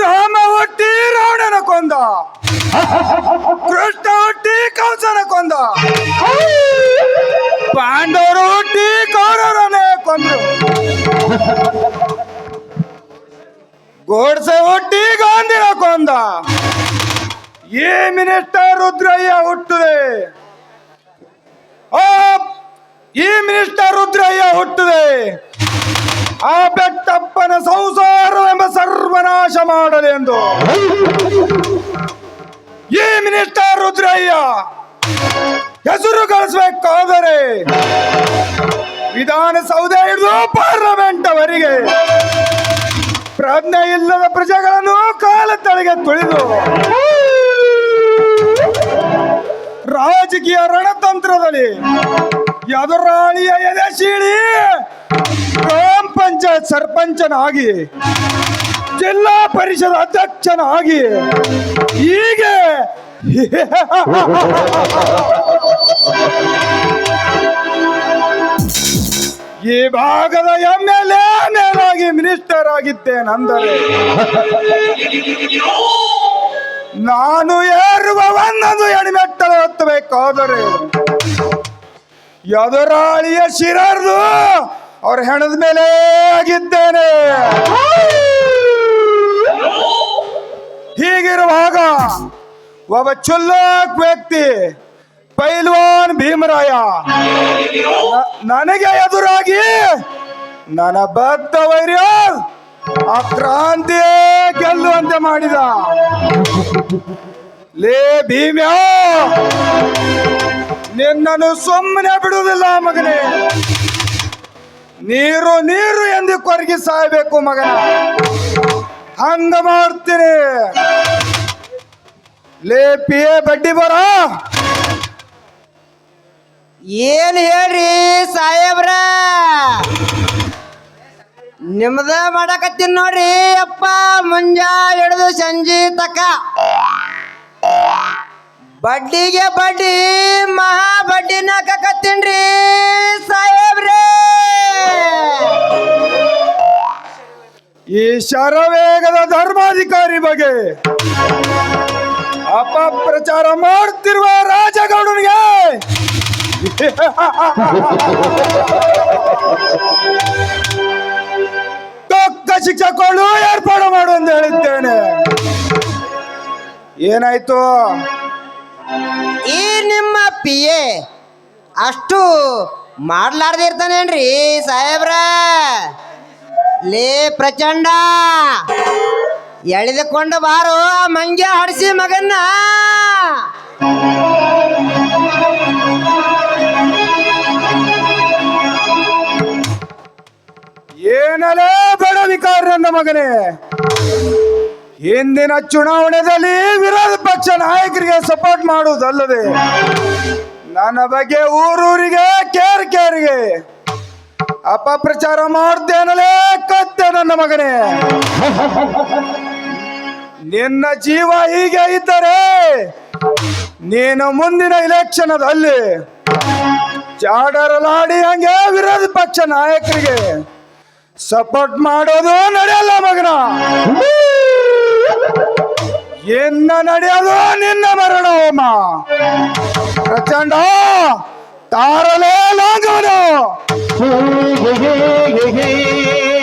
ರಾಮ ಒಟ್ಟಿ ರಾವಣನ ಕೊಂದ. ಕೃಷ್ಣ ಒಟ್ಟಿ ಕಂಸನ ಕೊಂದ. ಪಾಂಡವರು ಒಟ್ಟಿ ಕೌರವರನ್ನೇ ಕೊಂದ್ರು. ಗೋಡ್ಸೆ ಒಟ್ಟಿ ಗಾಂಧಿನ ಕೊಂದ. ಈ ಮಿನಿಸ್ಟರ್ ರುದ್ರಯ್ಯ ಹುಟ್ಟಿದೆ ಆ ಈ ಮಿನಿಸ್ಟರ್ ರುದ್ರಯ್ಯ ಹುಟ್ಟಿದೆ. ಆ ಬೆಟ್ಟಪ್ಪನ ಸಂಸಾರವೆಂಬ ಸರ್ವನಾಶ ಮಾಡಲೆಂದು ಈ ಮಿನಿಸ್ಟರ್ ರುದ್ರಯ್ಯ ಹೆಸರು ಗಳಿಸಬೇಕಾದರೆ ವಿಧಾನಸೌಧ ಹಿಡಿದು ಪಾರ್ಲಿಮೆಂಟ್ ಅವರಿಗೆ ಪ್ರಜ್ಞೆ ಇಲ್ಲದ ಪ್ರಜೆಗಳನ್ನು ಕಾಲ ತಲೆಗೆ ತುಳಿದು ರಾಜಕೀಯ ರಣತಂತ್ರದಲ್ಲಿ ಎದುರಾಳಿಯ ಎದೆ ಸೀಳಿ ಗ್ರಾಮ ಪಂಚಾಯತ್ ಸರ್ಪಂಚನಾಗಿ, ಜಿಲ್ಲಾ ಪರಿಷತ್ ಅಧ್ಯಕ್ಷನಾಗಿ ಹೀಗೆ. ಈ ಭಾಗದ ಎಂ ಎಲ್ ಎ ಮಿನಿಸ್ಟರ್ ಆಗಿದ್ದೇನೆಂದರೆ, ನಾನು ಏರುವ ಒಂದೊಂದು ಎಣಿಮೆಟ್ಟಲು ಹೊತ್ತಬೇಕಾದರೆ ಎದುರಾಳಿಯ ಶಿರರ್ದು ಅವ್ರ ಹೆಣದ ಮೇಲೆ ಆಗಿದ್ದೇನೆ. ಹೀಗಿರುವಾಗ ಒಬ್ಬ ಚುಲ್ಲಾಕ್ ವ್ಯಕ್ತಿ, ಪೈಲ್ವಾನ್ ಭೀಮರಾಯ ನನಗೆ ಎದುರಾಗಿ ನನ್ನ ಭಕ್ತ ವೈರ್ಯ ಆ ಕ್ರಾಂತಿಯೇ ಗೆಲ್ಲುವಂತೆ ಮಾಡಿದ. ಲೇ ಭೀಮ್ಯ! ನಿನ್ನನ್ನು ಸುಮ್ಮನೆ ಬಿಡುವುದಿಲ್ಲ ಮಗನೇ. ನೀರು ನೀರು ಎಂದು ಕೊರಗಿ ಸಾಯಬೇಕು ಮಗನ. ಹಂಗ ಮಾಡ್ತೀನಿ. ಲೇಪಿಯೇ ಬಡ್ಡಿ ಬರ. ಏನ್ ಹೇಳ್ರಿ ಸಾಹೇಬ್ರ? ನಿಮ್ದ ಮಾಡಕತ್ತೀನಿ ನೋಡ್ರಿ ಅಪ್ಪ ಮುಂಜಾ ಹಿಡಿದು ಸಂಜೆ ತಕ. ಬಡ್ಡಿಗೆ ಬಡ್ಡಿ ಮಹಾ ಬಡ್ಡಿನ ಹಾಕಕತ್ತೀನ್ರಿ ಸಾಹೇಬ್ರೇ. ಈ ಶರವೇಗದ ಧರ್ಮಾಧಿಕಾರಿ ಬಗ್ಗೆ ಅಪಪ್ರಚಾರ ಮಾಡುತ್ತಿರುವ ರಾಜಗೌಡನಿಗೆ. ತಕ್ಕ ಶಿಕ್ಷೆ ಕೊಡು ಏರ್ಪಾಡು ಮಾಡು ಅಂತ ಹೇಳಿದ್ದೇನೆ. ಏನಾಯ್ತು? ಅಷ್ಟು ಮಾಡ್ಲಾರ್ದಿರ್ತಾನೇನ್ರಿ ಸಾಹೇಬ್ರ? ಲೇ ಪ್ರಚಂಡ, ಎಳೆದುಕೊಂಡು ಬಾರು ಆ ಮಂಗೆ ಹಡಿಸಿ ಮಗನ್ನ. ಏನಲೇ ಬಡ ವಿಕಾರ ನನ್ನ ಮಗನೇ. ಹಿಂದಿನ ಚುನಾವಣೆಯಲ್ಲಿ ವಿರೋಧ ಪಕ್ಷ ನಾಯಕರಿಗೆ ಸಪೋರ್ಟ್ ಮಾಡುವುದಲ್ಲದೆ ನನ್ನ ಬಗ್ಗೆ ಊರೂರಿಗೆ ಕೇರ್ ಕೇರಿಗೆ ಅಪಪ್ರಚಾರ ಮಾಡ್ತೇನಲೇ, ಕತ್ತೆ ನನ್ನ ಮಗನೇ. ನಿನ್ನ ಜೀವ ಹೀಗೆ ಇದ್ದರೆ ನೀನು ಮುಂದಿನ ಇಲೆಕ್ಷನ್ ಅಲ್ಲಿ ಚಾಡರಲಾಡಿ ಹಂಗೆ ವಿರೋಧ ಪಕ್ಷ ನಾಯಕರಿಗೆ ಸಪೋರ್ಟ್ ಮಾಡೋದು ನಡೆಯಲ್ಲ ಮಗನ. ಎನ್ನ ನಡೆಯೋದು ನಿನ್ನ ಮರಣ ಹೋಮ प्रचंड। तारले हे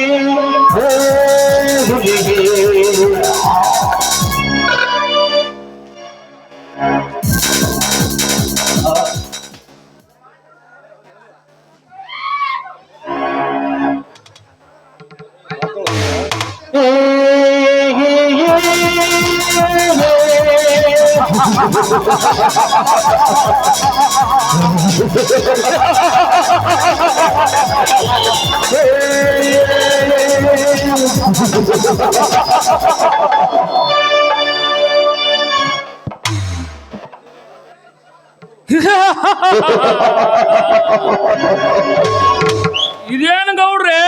ಇದೇನು ಗೌಡ್ರಿ?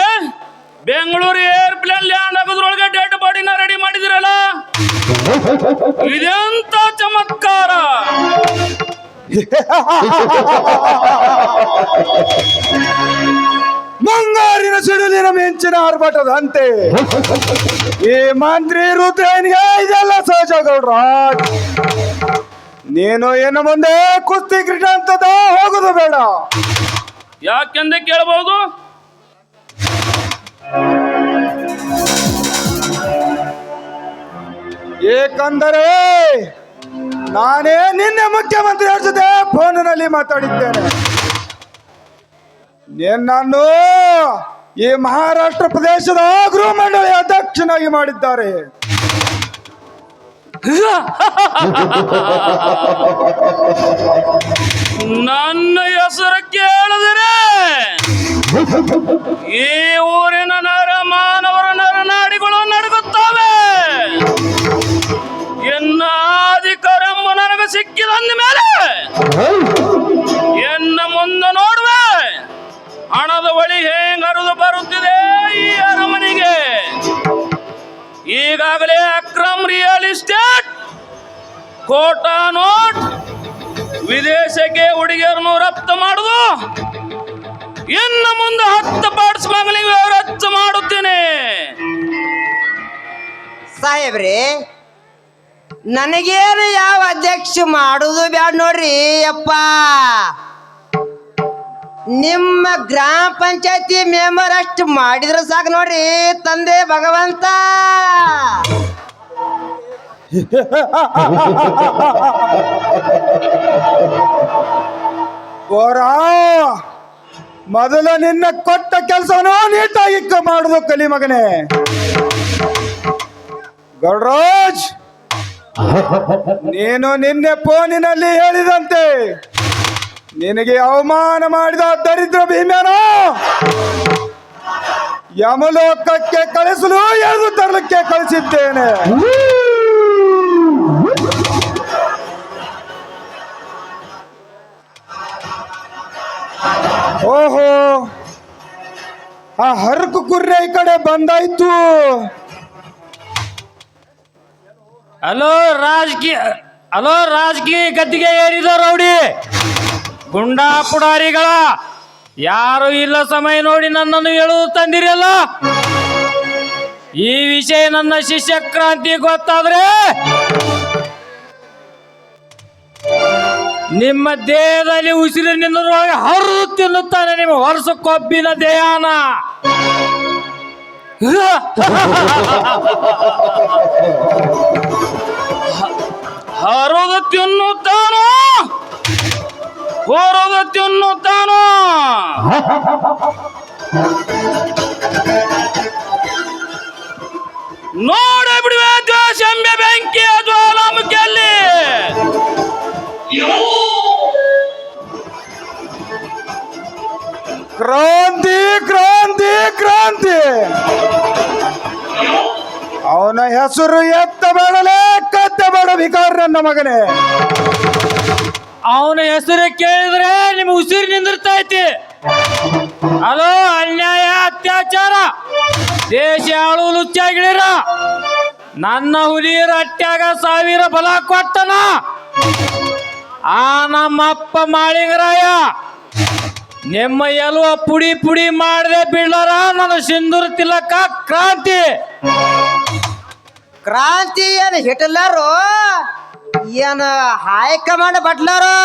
ಬೆಂಗಳೂರು ಏರ್ಪ್ಲೇನ್ ಲ್ಯಾಂಡ್ ಆಗೋದ್ರೊಳಗೆ ಡೆಡ್ ಬಾಡಿನ ರೆಡಿ ಮಾಡಿದಿರಲ್ಲ? ಇದೆಂತ ಮಂಗಾರಿನ ಸಿಡಿಲಿನ ಮಿಂಚಿನ ಆರ್ಭಟದಂತೆ ಈ ಮಂತ್ರಿ ರುದ್ರೇನ್ಗೆ ಇದೆಲ್ಲ ಸಹಜ ಗೌಡ್ರ ನೀನು ಏನು ಮುಂದೆ ಕುಸ್ತಿ ಕ್ರೀಡೆ ಅಂತದ ಹೋಗುದು ಬೇಡ. ಯಾಕೆಂದೆ ಕೇಳಬಹುದು? ಏಕೆಂದರೆ ನಾನೇ ನಿನ್ನೆ ಮುಖ್ಯಮಂತ್ರಿ ಅವ್ರ ಜೊತೆ ಫೋನಿನಲ್ಲಿ ಮಾತಾಡಿದ್ದೇನೆ. ನಿನ್ನನ್ನು ಈ ಮಹಾರಾಷ್ಟ್ರ ಪ್ರದೇಶದ ಗೃಹ ಮಂಡಳಿ ಅಧ್ಯಕ್ಷನಾಗಿ ಮಾಡಿದ್ದಾರೆ. ನನ್ನ ಹೆಸರು ಕೇಳಿದರೆ ಈ ಊರಿನ ಎನ್ನ ಮುಂದೆ ನೋಡುವೆ. ಹಣದ ಬಳಿ ಹೇಗೆ ಹರಿದು ಬರುತ್ತಿದೆ ಈ ಅರಮನೆಗೆ. ಈಗಾಗಲೇ ಅಕ್ರಮ್ ರಿಯಲ್ ಎಸ್ಟೇಟ್ ಕೋಟಾ ನೋಟ್, ವಿದೇಶಕ್ಕೆ ಹುಡುಗಿಯರನ್ನು ರಫ್ತು ಮಾಡುದು ಇನ್ನು ಮುಂದೆ ಹತ್ತು ಪಾರ್ಟ್ಸ್ ಮಗಳಿಗೆ ರಫ್ತು ಮಾಡುತ್ತೇನೆ. ಸಾಹೇಬ್ರಿ ನನಗೇನು ಯಾವ ಅಧ್ಯಕ್ಷ ಮಾಡುದು ಬ್ಯಾಡ ನೋಡ್ರಿ, ಅಪ್ಪ. ನಿಮ್ಮ ಗ್ರಾಮ ಪಂಚಾಯತಿ ಮೆಂಬರ್ ಅಷ್ಟು ಮಾಡಿದ್ರೆ ಸಾಕು ನೋಡ್ರಿ, ತಂದೆ ಭಗವಂತ. ಮೊದಲು ನಿನ್ನ ಕೊಟ್ಟ ಕೆಲಸವನ್ನು ನೀಟಾಗಿ ಮಾಡುದು ಕಲಿ ಮಗನೇ. ಗೌಡ್ರಾಜ್! ನೀನು ನಿನ್ನೆ ಫೋನಿನಲ್ಲಿ ಹೇಳಿದಂತೆ ನಿನಗೆ ಅವಮಾನ ಮಾಡಿದ ದರಿದ್ರ ಭೀಮ್ಯಾನ? ಯಮಲೋಕಕ್ಕೆ ಕಳಿಸಲು ಎರಡು ತರಲಿಕ್ಕೆ ಕಳಿಸಿದ್ದೇನೆ. ಓಹೋ, ಆ ಹರಕು ಕುರ್ರೆ ಈ ಕಡೆ ಬಂದಾಯ್ತು. ಹಲೋ ರಾಜಕೀಯ ಹಲೋ ರಾಜಕೀಯ ಗದ್ದಿಗೆ ಏರಿದ ರೌಡಿ. ಗುಂಡಾ ಪುಡಾರಿಗಳ ಯಾರು ಇಲ್ಲ ಸಮಯ ನೋಡಿ ನನ್ನನ್ನು ಹೇಳುವುದು ತಂದಿರಲ್ಲ? ಈ ವಿಷಯ ನನ್ನ ಶಿಷ್ಯ ಕ್ರಾಂತಿ ಗೊತ್ತಾದ್ರೆ ನಿಮ್ಮ ದೇಹದಲ್ಲಿ ಉಸಿರಿನಿಂದೊಳಗೆ ಹರಿದು ತಿನ್ನುತ್ತಾನೆ ನಿಮ್ಮ ವರ್ಷ ಕೊಬ್ಬಿನ ದೇಹನ. ಹರಿದು ತಿನ್ನುತ್ತಾನೋ ಹೊರದು ತಿನ್ನುತ್ತಾನೋ ನೋಡೇ ಬಿಡುವೆ ದ್ವೇಷಂಬೆ ಬೆಂಕಿ ಜ್ವಾಲಾಮುಖಿಯಲ್ಲಿ ಕ್ರಾಂತಿ ಕ್ರಾಂತಿ ಕ್ರಾಂತಿ. ಅವನ ಹೆಸರು ಎತ್ತ ಬೇಡಲೇ ಕತ್ತ ಬೇಡ ವಿಕಾರ ನನ್ನ ಮಗನೇ. ಅವನ ಹೆಸರು ಕೇಳಿದ್ರೆ ನಿಮ್ ಉಸಿರು ನಿಂದಿರ್ತೈತಿ ಅಲೋ ಅನ್ಯಾಯ, ಅತ್ಯಾಚಾರ. ದೇಶ ಆಳು ಲುಚ್ಚಾಗಿಳಿರ? ನನ್ನ ಹುಲಿಯರ ಅಟ್ಯಾಗ ಸಾವಿರ ಬಲ ಕೊಟ್ಟನ. ಆ ನಮ್ಮಪ್ಪ ಮಾಳಿಂಗರಾಯ, ನಿಮ್ಮ ಎಲ್ವ ಪುಡಿ ಪುಡಿ ಮಾಡದೆ ಬಿಡ್ಲಾರ ನನ್ನ ಸಿಂಧೂರ ತಿಲಕ ಕ್ರಾಂತಿ. ಕ್ರಾಂತಿ ಏನ್ ಹಿಟ್ಲರು ಏನ್ ಹೈಕಮಾಂಡ್ ಬಟ್ಲರು?